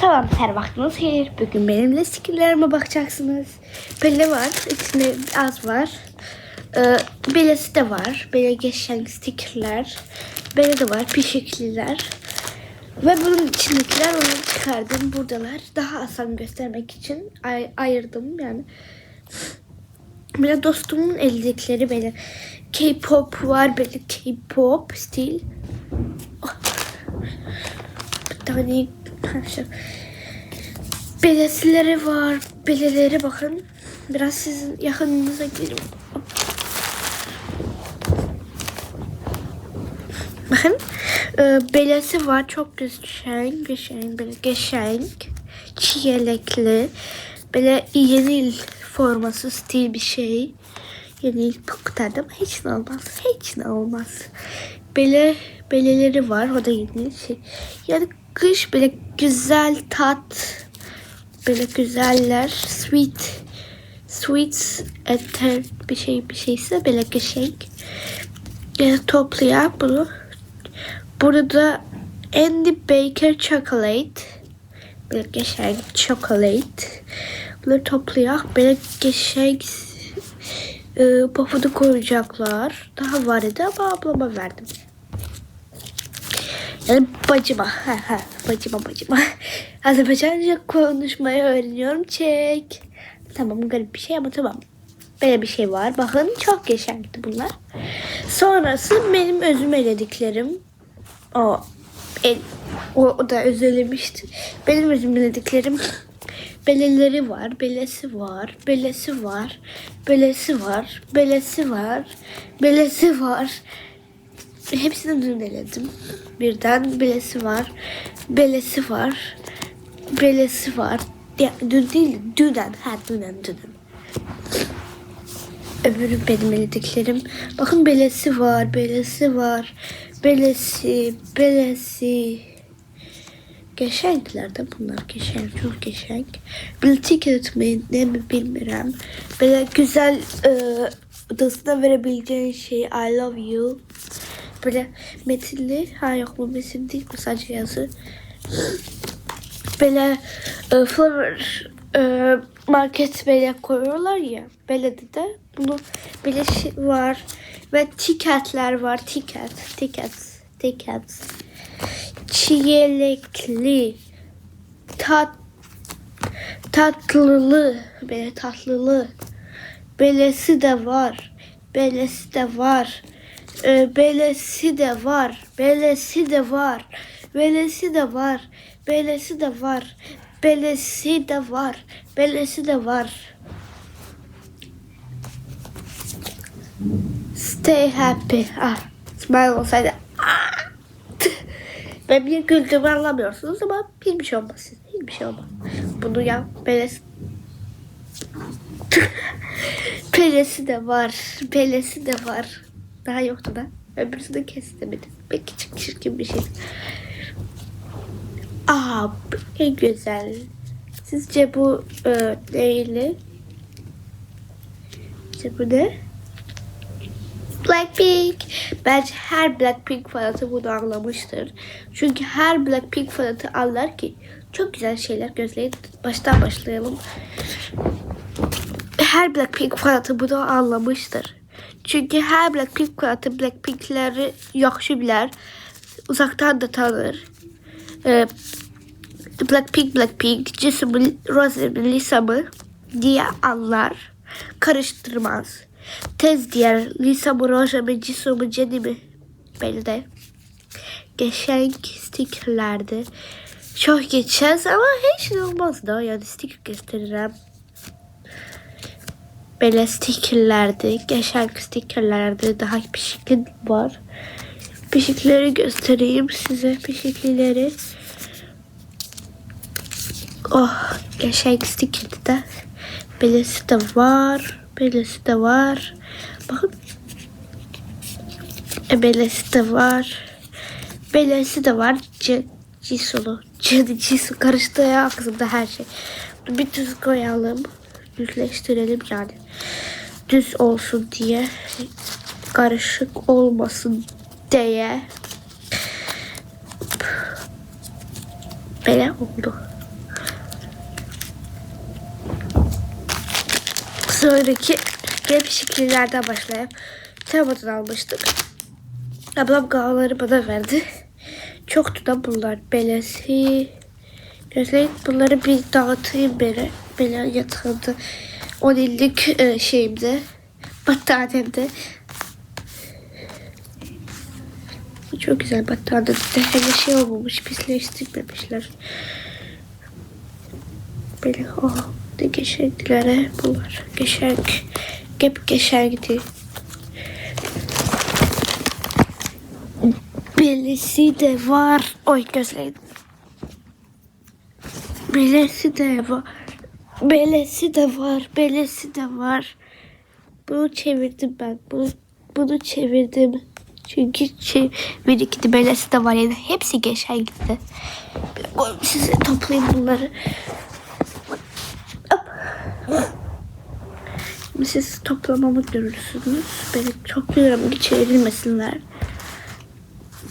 Selam her vaktiniz hayır. Bugün benimle stickerlerime bakacaksınız. Böyle var. içinde az var. Ee, böylesi de var. Böyle geçen stickerler. Böyle de var. Pişikliler. Ve bunun içindekiler onu çıkardım. Buradalar. Daha asan göstermek için ay- ayırdım yani. Böyle dostumun eldekileri böyle K-pop var. Böyle K-pop stil. Bir tane. Belesileri var. Beleleri bakın. Biraz sizin yakınınıza gidelim. Bakın. E, belesi var. Çok güzel. Geçen. Böyle geçen. Çiyelekli. Böyle yenil forması stil bir şey. Yenil kurtardım. Hiç ne olmaz. Hiç ne olmaz. Bele, beleleri var. O da yeni şey. Yani kış böyle güzel tat. Böyle güzeller. Sweet. Sweet eter bir şey bir şeyse böyle geçek. Yani toplayan bunu. Burada Andy Baker Chocolate. Böyle geçen chocolate. Bunları toplayak. Böyle geçen e, pafudu koyacaklar. Daha var idi ama ablama verdim. Yani bacıma. Ha, ha, bacıma bacıma. Azerbaycanca konuşmayı öğreniyorum. Çek. Tamam garip bir şey ama tamam. Böyle bir şey var. Bakın çok geçerli bunlar. Sonrası benim özüm elediklerim. O, el, o, o da özelemişti. Benim özüm elediklerim. Beleleri var, belesi var, belesi var, belesi var, belesi var, belesi var. Hepsini dün eledim. Birden belesi var, belesi var, belesi var. Ya, dün değil, dünden, ha dünden, dünden. Öbürü benim elediklerim. Bakın belesi var, belesi var, belesi, belesi. Geçenkler de bunlar geçenk, çok geçenk. Bir ticket mi ne mi bilmiyorum. Böyle güzel e, odasına verebileceğin şey I love you. Böyle metinli, ha yok bu metin değil bu sadece yazı. Böyle e, flower e, market böyle koyuyorlar ya. Böyle de, de bunu böyle şey var. Ve tiketler var. Ticket, ticket, ticket. Çiyelekli. Tat tatlılı. Böyle tatlılı. Belesi de var. Belesi de var. Ee, belesi de var. Belesi de var. Belesi de var. Belesi de var. Belesi de var. Belesi de var. Stay happy. Ah, smile olsaydı. Ah. Ben bir güldüğümü anlamıyorsunuz ama hiçbir şey olmaz. Hiçbir şey olmaz. Bunu yap. Belesi. Pelesi de var. Pelesi de var. Daha yoktu da. Öbürsünü kestimedim. Belki çok çirkin bir şey. Aa, en güzel. Sizce bu e, neyli? İşte bu ne? Blackpink. Bence her Blackpink fanatı bunu anlamıştır. Çünkü her Blackpink fanatı anlar ki çok güzel şeyler gözleyin. Baştan başlayalım. Her Blackpink fanatı bunu anlamıştır. Çünkü her Blackpink fanatı Blackpink'leri yaxşı bilər. Uzaktan da tanır. Ee, Blackpink Blackpink, Jisoo, Rose, Lisa mı diye anlar. Karıştırmaz. Tez diğer Lisa mı, Rose mu, Jisoo mu, Jennie mi? Belli de. Geçen stickerlerdi. Çok geçeceğiz ama hiç olmaz da. Yani sticker gösteririm. Böyle stickerlerdi. Geçen stickerlerde daha pişikli var. Pişikleri göstereyim size. Pişiklileri. Oh, geçen stickerdi de. Belesi de var. Belesi de var. Bakın. E, belesi de var. Belesi de var. C Cisolu. C Cisu karıştı ya aklımda her şey. Bir düz koyalım düzleştirelim yani. Düz olsun diye. Karışık olmasın diye. Böyle oldu. Sonraki hep şekillerden başlayıp temadan almıştık. Ablam kahvaları bana verdi. Çoktu da bunlar. Belesi. Gözleyin bunları bir dağıtayım beni. Böyle yatağımda. 10 illik e, şeyimde. Battaniyemde. Çok güzel battaniyede. Hele şey olmamış. Pisleştirmemişler. Böyle oh de geçerdiler bunlar. Geçerk. Hep geçerdi. Belesi de var. Oy gözlerim. Belesi de var. Belesi de var. Belesi de var. Bunu çevirdim ben. Bunu, bunu çevirdim. Çünkü iki de belesi de var. Yani hepsi geçen gitti. Size toplayayım bunları. Şimdi siz toplamamı görürsünüz. Beni topluyorum ki çevrilmesinler.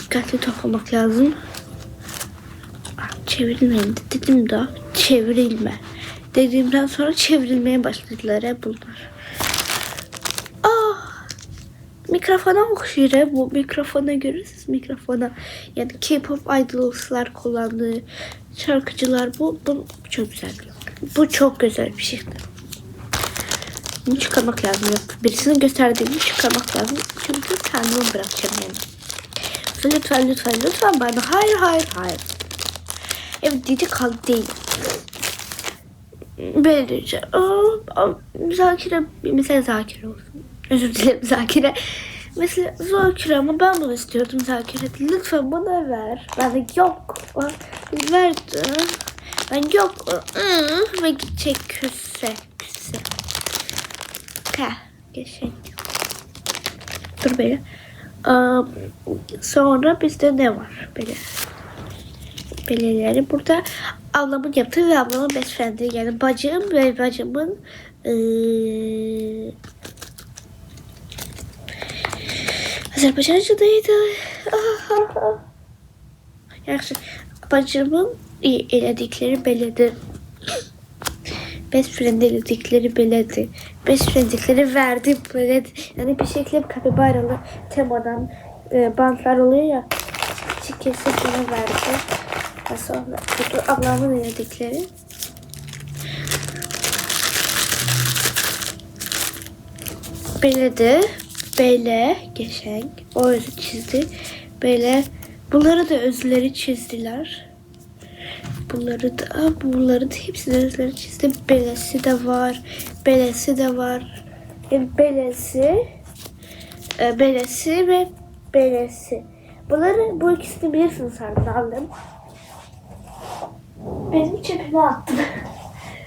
Dikkatli toplamak lazım. Ah, Çevrilmeyin de dedim de çevrilme. Dediğimden sonra çevrilmeye başladılar ya bunlar. Ah, mikrofona okşuyor ya bu mikrofona görürsünüz mikrofona. Yani K-pop idolslar kullandığı şarkıcılar bu, bu çok güzel. Bu çok güzel bir şey. Bunu çıkarmak lazım. Birisinin gösterdiğini çıkarmak lazım. Çünkü kendime bırakacağım yani. Lütfen lütfen lütfen bana. Hayır hayır hayır. Evet dedi kaldı değil. Aa, Zakire mesela Zakire olsun. Özür dilerim Zakire. Mesela Zakire ama ben bunu istiyordum Zakire. Lütfen bana ver. Ben de yok. Verdi. Ben yok. Ve gidecek küsse. Küsse. Ha, geçelim. Dur böyle. Aa, sonra bizde ne var? Böyle. Beleleri burada ablamın yaptığı ve ablamın best friend'i yani bacım ve bacımın eee Azerbaycanca'daydı. Yaxşı. Bacımın i- elədikləri belədir. Best friend elədikləri belədir. Best friendlikləri verdi belədir. Yani bir şekilde kapibaralı temadan e, bantlar oluyor ya. Küçük kesip bana verdi. Ve sonra bu ablamın elədikləri. Belədir. Belə geçen. O özü çizdi. Böyle bunları da özleri çizdiler. Bunları da bunları da hepsini özleri çizdi. Belesi de var. Belesi de var. Yani belesi e, belesi ve belesi. Bunları bu ikisini bilirsiniz sanırım. Benim cebime attım.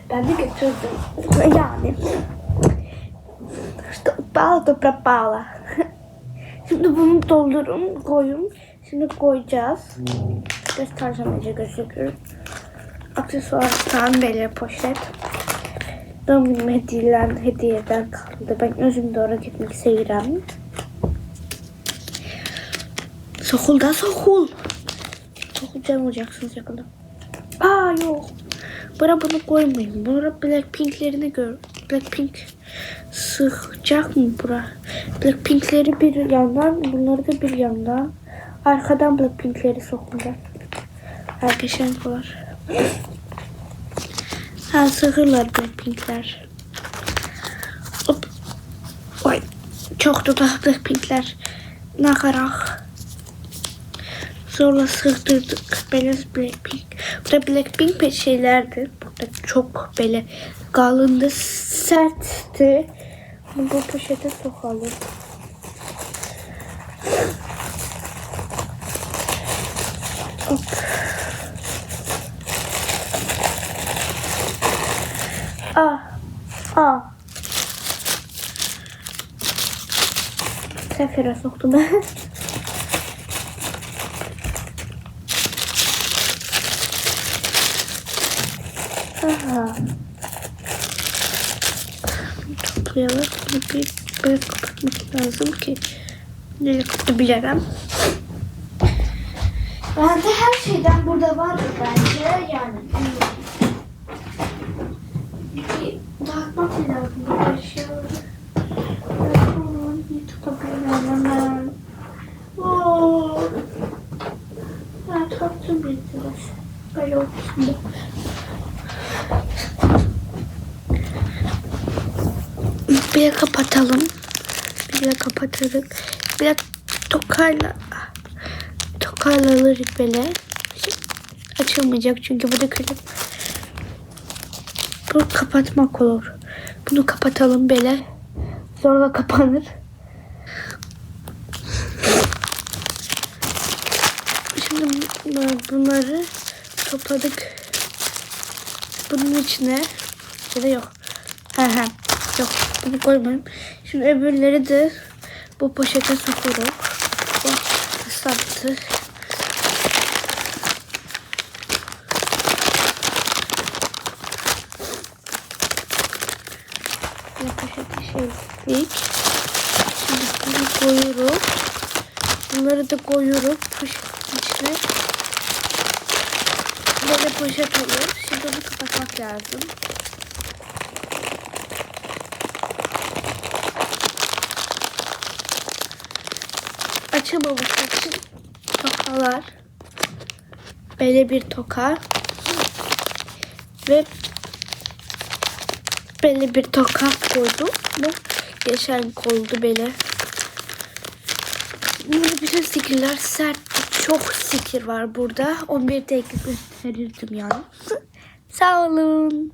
Ben de götürdüm. Yani. İşte bala toprak bağla. Şimdi bunu doldurun, koyun. Şimdi koyacağız. Göstereceğim önce gözükür. Aksesuardan böyle poşet. Doğum günüm hediyeler, hediyeden kaldı. Ben özüm doğru gitmek istedim. Sokul da sokul. Sokulacağım olacaksınız yakında. Aa yok. Bana bunu koymayın. Bana Blackpink'lerini gör. Blackpink sıkacak mı bura? Blackpink'leri bir yandan, bunları da bir yandan. Arkadan Blackpink'leri sokulacak. Arkadaşlar var. Ha sıkırlar Blackpink'ler. Hop. Oy. Çok da Blackpink'ler. Nakarak. Zorla sığdırdık. Beyaz Blackpink. Burada Blackpink bir şeylerdi. Burada çok böyle kalındı, sertti. Bunu bu poşete sokalım. Hop. Ah. Ah. Sefere soktum ben. Aha. Toplayalım. Bunu bir böyle kapatmak lazım ki nereye kapatabilirim. Bende her şeyden burada var bence yani. Dağıtmak lazım bir şey. Tutabilirim. Oo. Ben tuttum bir Böyle olsun. Bir de kapatalım. Bir de kapatırız. Bir de tokayla tokayla böyle. Açılmayacak çünkü bu da klip. Bu kapatmak olur. Bunu kapatalım böyle. Sonra kapanır. Şimdi bu- bunları topladık. Bunun içine ya da yok. He he. Yok. Bunu koymayayım. Şimdi öbürleri de bu poşete sokuyoruz. Bu ıslattı. Bu poşete şeylik. Şimdi bunu koyuyoruz. Bunları da koyuyoruz poşetin içine. Böyle poşet olur. Şimdi onu kapatmak lazım. Açılmaması için tokalar. Böyle bir toka. Ve böyle bir toka koydum. Bu geçen oldu böyle. Burada bütün stickerler sert. Çok sticker var burada. 11 dakika gösterirdim yani. Sağ olun.